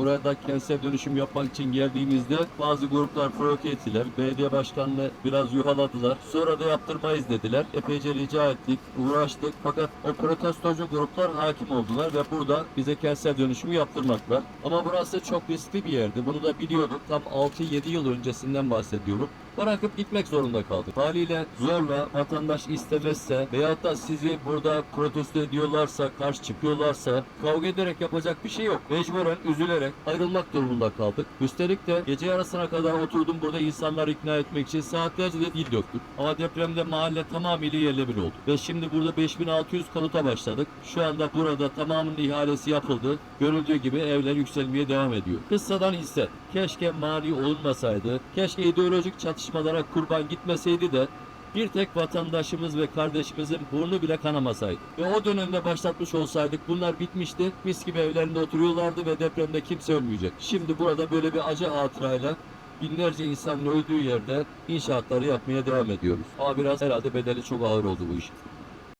burada kentsel dönüşüm yapmak için geldiğimizde bazı gruplar provoke ettiler. Belediye başkanını biraz yuhaladılar. Sonra da yaptırmayız dediler. Epeyce rica ettik, uğraştık. Fakat o protestocu gruplar hakim oldular ve burada bize kentsel dönüşümü yaptırmaklar. Ama burası çok riskli bir yerdi. Bunu da biliyorduk. Tam 6-7 yıl öncesinden bahsediyorum. Bırakıp gitmek zorunda kaldık. Haliyle zorla vatandaş istemezse veyahut da sizi burada protesto ediyorlarsa, karşı çıkıyorlarsa kavga ederek yapacak bir şey yok. Mecburen üzülerek ayrılmak durumunda kaldık. Üstelik de gece yarısına kadar oturdum burada insanları ikna etmek için saatlerce de dil döktük. Ama depremde mahalle tamamıyla yerle bir oldu. Ve şimdi burada 5600 kanuta başladık. Şu anda burada tamamının ihalesi yapıldı. Görüldüğü gibi evler yükselmeye devam ediyor. Kıssadan ise keşke mali olunmasaydı, keşke ideolojik çatışmalara kurban gitmeseydi de bir tek vatandaşımız ve kardeşimizin burnu bile kanamasaydı. Ve o dönemde başlatmış olsaydık bunlar bitmişti. Mis gibi evlerinde oturuyorlardı ve depremde kimse ölmeyecek. Şimdi burada böyle bir acı hatırayla binlerce insanın öldüğü yerde inşaatları yapmaya devam ediyoruz. Ama biraz herhalde bedeli çok ağır oldu bu iş.